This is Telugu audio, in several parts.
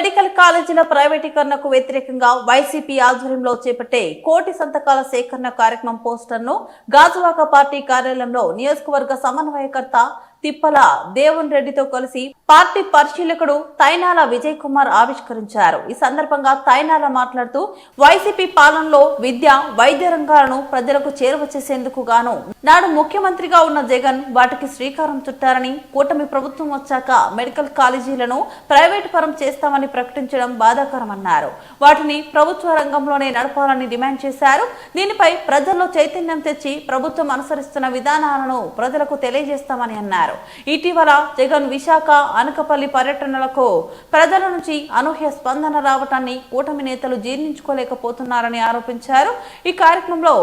మెడికల్ కాలేజీల ప్రైవేటీకరణకు వ్యతిరేకంగా వైసీపీ ఆధ్వర్యంలో చేపట్టే కోటి సంతకాల సేకరణ కార్యక్రమం పోస్టర్ను గాజువాక పార్టీ కార్యాలయంలో నియోజకవర్గ సమన్వయకర్త తిప్పల దేవన్ రెడ్డితో కలిసి పార్టీ పరిశీలకుడు తైనాల విజయ్ కుమార్ ఆవిష్కరించారు. ఈ సందర్భంగా తైనాల మాట్లాడుతూ వైసీపీ పాలనలో విద్య వైద్య రంగాలను ప్రజలకు చేరువ చేసేందుకు గాను నాడు ముఖ్యమంత్రిగా ఉన్న జగన్ వాటికి శ్రీకారం చుట్టారని కూటమి ప్రభుత్వం వచ్చాక మెడికల్ కాలేజీలను ప్రైవేట్ పరం చేస్తామని ప్రకటించడం బాధాకరమన్నారు. వాటిని ప్రభుత్వ రంగంలోనే నడపాలని డిమాండ్ చేశారు. దీనిపై ప్రజల్లో చైతన్యం తెచ్చి ప్రభుత్వం అనుసరిస్తున్న విధానాలను ప్రజలకు తెలియజేస్తామని అన్నారు. ఇటీవల జగన్ విశాఖ అనకపల్లి పర్యటనలకు ప్రజల నుంచి అనూహ్య స్పందన రావటాన్ని కూటమి నేతలు జీర్ణించుకోలేకపోతున్నారని ఆరోపించారు. ఈ కార్యక్రమంలో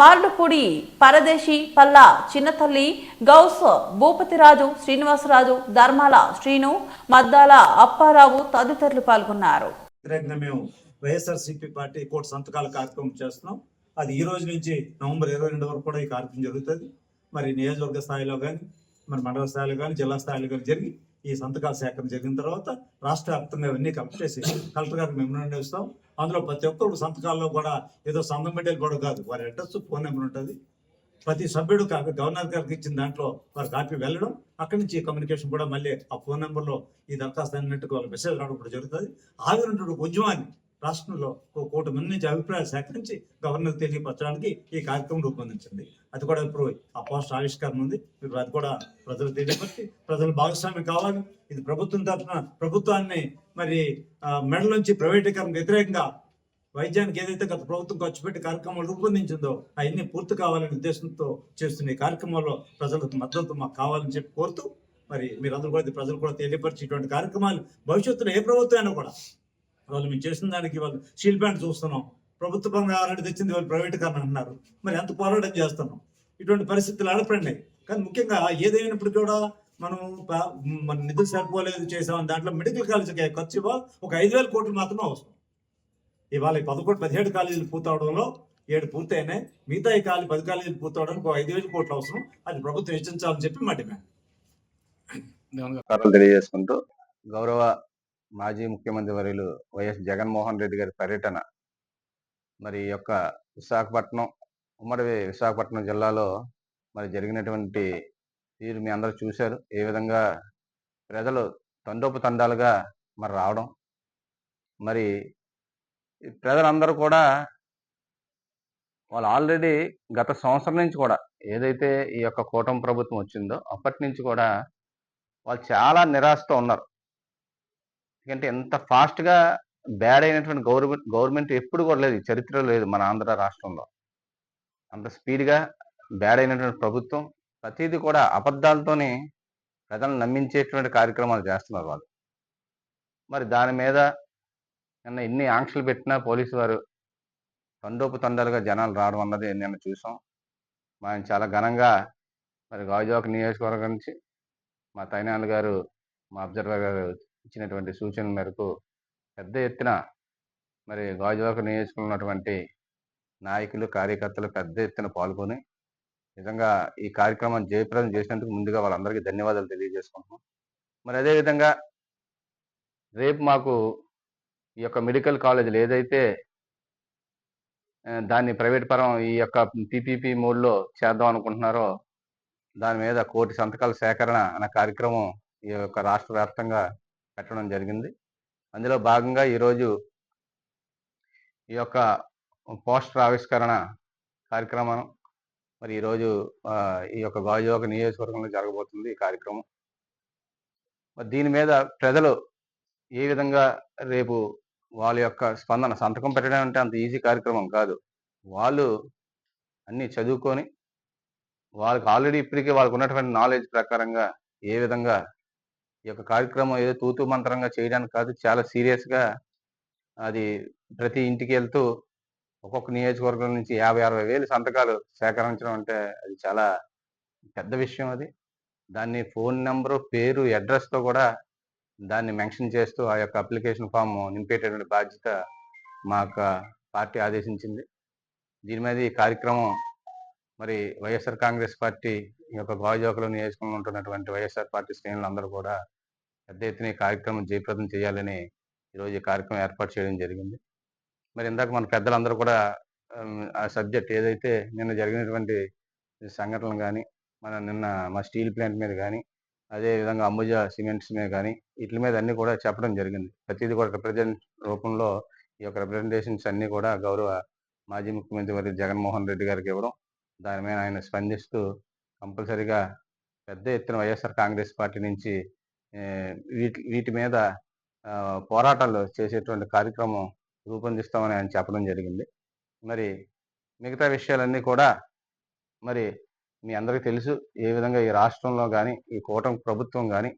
మార్డుపూడి పరదేశి పల్లా చిన్నతల్లి గౌస్ భూపతిరాజు శ్రీనివాసరాజు ధర్మాల శ్రీను మద్దాల అప్పారావు తదితరులు పాల్గొన్నారు. మేము వైఎస్ఆర్సీపీ పార్టీ కోటి సంతకాల కార్యక్రమం చేస్తున్నాం. అది ఈ రోజు నుంచి నవంబర్ ఇరవై రెండు వరకు కూడా ఈ కార్యక్రమం జరుగుతుంది. మరి నియోజకవర్గ స్థాయిలో కానీ మరి మండల స్థాయిలో కానీ జిల్లా స్థాయిలో కానీ జరిగి ఈ సంతకాల సేకరణ జరిగిన తర్వాత రాష్ట్ర వ్యాప్తంగా ఇవన్నీ కలెక్ట్ చేసి కలెక్టర్ గారికి మెమోరాండం ఇస్తాం. అందులో ప్రతి ఒక్కరు సంతకాల్లో కూడా ఏదో సంతం పెట్టేది కూడా కాదు. వారి అడ్రస్ ఫోన్ నెంబర్ ఉంటుంది. ప్రతి సభ్యుడు కాక గవర్నర్ గారికి ఇచ్చిన దాంట్లో వారి కాపీ వెళ్ళడం అక్కడి నుంచి కమ్యూనికేషన్ కూడా మళ్ళీ ఆ ఫోన్ నెంబర్లో ఈ దరఖాస్తు అన్నట్టు వాళ్ళ మెసేజ్ రావడం కూడా జరుగుతుంది. ఆవినటువంటి ఉద్యమాన్ని రాష్ట్రంలో ఒక కోటి మంది నుంచి అభిప్రాయాలు సేకరించి గవర్నర్ తెలియపరచడానికి ఈ కార్యక్రమం రూపొందించింది. అది కూడా ఇప్పుడు ఆ పోస్ట్ ఆవిష్కరణ ఉంది. మీరు అది కూడా ప్రజలు తెలియపరిచి ప్రజలు భాగస్వామ్యం కావాలి. ఇది ప్రభుత్వం తరఫున ప్రభుత్వాన్ని మరి ఆ, మెడల నుంచి ప్రైవేటీకరణ వ్యతిరేకంగా వైద్యానికి ఏదైతే గత ప్రభుత్వం ఖర్చు పెట్టి కార్యక్రమాలు రూపొందించిందో అవన్నీ పూర్తి కావాలనే ఉద్దేశంతో చేస్తున్న ఈ కార్యక్రమంలో ప్రజలకు మద్దతు మాకు కావాలని చెప్పి కోరుతూ మరి మీరందరూ కూడా ఇది ప్రజలు కూడా తెలియపరిచి ఇటువంటి కార్యక్రమాలు భవిష్యత్తులో ఏ ప్రభుత్వం అయినా కూడా వాళ్ళు మేము చేసిన దానికి వాళ్ళు స్టీల్ ప్లాంట్ చూస్తున్నాం. ప్రభుత్వ పరంగా ఆల్రెడీ తెచ్చింది వాళ్ళు ప్రైవేటీకరణ అంటున్నారు మరి ఎంత పోరాటం చేస్తున్నాం. ఇటువంటి పరిస్థితులు ఆడపడినాయి. కానీ ముఖ్యంగా ఏదైనప్పుడు కూడా మనం మన నిధులు సరిపోలేదు చేసామని దాంట్లో మెడికల్ కాలేజీకి ఖర్చు ఇవ్వ ఒక ఐదు వేల కోట్లు మాత్రమే అవసరం. ఇవాళ ఈ పదకొండు పదిహేడు కాలేజీలు పూర్తవడంలో ఏడు పూర్తయినాయి. మిగతా ఈ కాలేజీ పది కాలేజీలు పూర్తవడానికి ఒక ఐదు వేల కోట్లు అవసరం. అది ప్రభుత్వం హెచ్చించాలని చెప్పి మా డిమాండ్. తెలియజేసుకుంటూ గౌరవ మాజీ ముఖ్యమంత్రి వర్యులు వైఎస్ జగన్మోహన్ రెడ్డి గారి పర్యటన. మరి ఈ యొక్క విశాఖపట్నం ఉమ్మడి విశాఖపట్నం జిల్లాలో మరి జరిగినటువంటి తీరు మీ అందరూ చూశారు. ఏ విధంగా ప్రజలు తండోపు తండాలుగా మరి రావడం. మరి ప్రజలందరూ కూడా వాళ్ళు ఆల్రెడీ గత సంవత్సరం నుంచి కూడా ఏదైతే ఈ యొక్క కూటమి ప్రభుత్వం వచ్చిందో అప్పటి నుంచి కూడా వాళ్ళు చాలా నిరాశతో ఉన్నారు. ఎందుకంటే ఎంత ఫాస్ట్గా బ్యాడ్ అయినటువంటి గవర్నమెంట్ గవర్నమెంట్ ఎప్పుడు కూడా లేదు. చరిత్ర లేదు మన ఆంధ్ర రాష్ట్రంలో. అంత స్పీడ్గా బ్యాడ్ అయినటువంటి ప్రభుత్వం ప్రతిదీ కూడా అబద్ధాలతోనే ప్రజలను నమ్మించేటువంటి కార్యక్రమాలు చేస్తున్నారు వాళ్ళు. మరి దాని మీద నిన్న ఎన్ని ఆంక్షలు పెట్టినా పోలీసు వారు తండోపు తండాలుగా జనాలు రావడం అన్నది నిన్న చూసాం. మనం చాలా ఘనంగా మరి గాజువాక నియోజకవర్గం నుంచి మా తైనాల్ గారు మా అబ్జర్వర్ గారు ఇచ్చినటువంటి సూచన మేరకు పెద్ద ఎత్తున మరి గాజువాక నియోజకవర్గంలో ఉన్నటువంటి నాయకులు కార్యకర్తలు పెద్ద ఎత్తున పాల్గొని నిజంగా ఈ కార్యక్రమం జయప్రదం చేసినందుకు ముందుగా వాళ్ళందరికీ ధన్యవాదాలు తెలియజేసుకుంటున్నాం. మరి అదేవిధంగా రేపు మాకు ఈ యొక్క మెడికల్ కాలేజీలు ఏదైతే దాన్ని ప్రైవేట్ పరం ఈ యొక్క పీపీపీ మోడ్లో చేద్దాం అనుకుంటున్నారో దాని మీద కోటి సంతకాల సేకరణ అనే కార్యక్రమం ఈ యొక్క రాష్ట్ర వ్యాప్తంగా పెట్టడం జరిగింది. అందులో భాగంగా ఈరోజు ఈ యొక్క పోస్టర్ ఆవిష్కరణ కార్యక్రమం మరి ఈరోజు ఈ యొక్క గాజువాక నియోజకవర్గంలో జరగబోతుంది ఈ కార్యక్రమం. మరి దీని మీద ప్రజలు ఏ విధంగా రేపు వాళ్ళ యొక్క స్పందన సంతకం పెట్టడం అంటే అంత ఈజీ కార్యక్రమం కాదు. వాళ్ళు అన్ని చదువుకొని వాళ్ళకి ఆల్రెడీ ఇప్పటికే వాళ్ళకు ఉన్నటువంటి నాలెడ్జ్ ప్రకారంగా ఏ విధంగా ఈ యొక్క కార్యక్రమం ఏదో తూతు మంత్రంగా చేయడానికి కాదు చాలా సీరియస్గా అది ప్రతి ఇంటికి వెళ్తూ ఒక్కొక్క నియోజకవర్గం నుంచి యాభై అరవై వేలు సంతకాలు సేకరించడం అంటే అది చాలా పెద్ద విషయం అది. దాన్ని ఫోన్ నెంబరు పేరు అడ్రస్తో కూడా దాన్ని మెన్షన్ చేస్తూ ఆ యొక్క అప్లికేషన్ ఫామ్ నింపేటటువంటి బాధ్యత మా యొక్క పార్టీ ఆదేశించింది. దీని మీద ఈ కార్యక్రమం మరి వైఎస్ఆర్ కాంగ్రెస్ పార్టీ ఈ యొక్క గోజోకలో నియోజకవర్గంలో ఉంటున్నటువంటి వైఎస్ఆర్ పార్టీ శ్రేణులు అందరూ కూడా పెద్ద ఎత్తున ఈ కార్యక్రమం జయప్రదం చేయాలని ఈరోజు ఈ కార్యక్రమం ఏర్పాటు చేయడం జరిగింది. మరి ఇందాక మన పెద్దలందరూ కూడా ఆ సబ్జెక్ట్ ఏదైతే నిన్న జరిగినటువంటి సంఘటనలు కానీ మన నిన్న మా స్టీల్ ప్లాంట్ మీద కానీ అదే విధంగా అంబుజా సిమెంట్స్ మీద కానీ వీటి మీద అన్ని కూడా చెప్పడం జరిగింది. ప్రతిదీ కూడా రిప్రజెంట్ రూపంలో ఈ యొక్క రిప్రజెంటేషన్స్ అన్నీ కూడా గౌరవ మాజీ ముఖ్యమంత్రి వారి జగన్మోహన్ రెడ్డి గారికి ఇవ్వడం దాని మీద ఆయన స్పందిస్తూ కంపల్సరిగా పెద్ద ఎత్తున వైఎస్ఆర్ కాంగ్రెస్ పార్టీ నుంచి వీటి వీటి మీద పోరాటాలు చేసేటువంటి కార్యక్రమం రూపొందిస్తామని ఆయన చెప్పడం జరిగింది. మరి మిగతా విషయాలన్నీ కూడా మరి మీ అందరికీ తెలుసు ఏ విధంగా ఈ రాష్ట్రంలో కానీ ఈ కూటమి ప్రభుత్వం కానీ